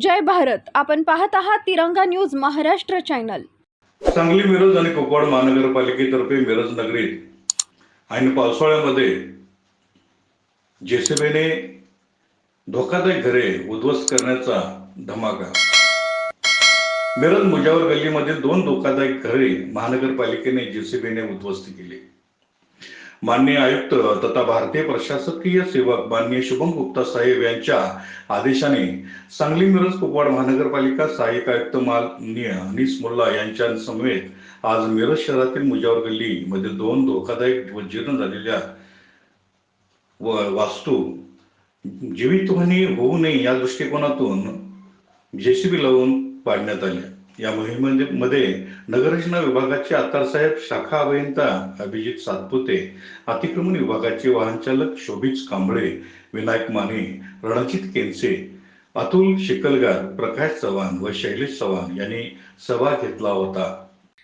जय भारत. आपण पाहत आहात तिरंगा न्यूज महाराष्ट्र चॅनल. सांगली मिरज आणि कुपवाड महानगरपालिकेतर्फे मिरज नगरीत आणि पावसाळ्यामध्ये जेसीबीने धोकादायक घरे उद्ध्वस्त करण्याचा धमाका. मिरज मुजावर गल्लीमध्ये दोन धोकादायक घरे महानगरपालिकेने जेसीबीने उद्ध्वस्त केली. माननीय आयुक्त तथा भारतीय प्रशासकीय सेवक माननीय शुभम गुप्ता साहेब यांच्या आदेशाने सांगली मिरज कुपवाड महानगरपालिका सहाय्यक आयुक्त माननीय अनिस मुल्ला यांच्या समवेत आज मिरज शहरातील मुजावर गल्ली मध्ये दोन धोकादायक व जीर्ण झालेल्या व वास्तू जीवितहानी होऊ नये या दृष्टिकोनातून जेसीबी लावून पाडण्यात आल्या या मोहिमेमध्ये म्हणजे नगररचना विभागाचे आत्तारसाहेब शाखा अभियंता अभिजित सातपुते अतिक्रमण विभागाचे वाहनचालक शोभित कांबळे विनायक माने रणजित केनसे अतुल शिकलगार प्रकाश चव्हाण व शैलेश चव्हाण यांनी सभा घेतला होता.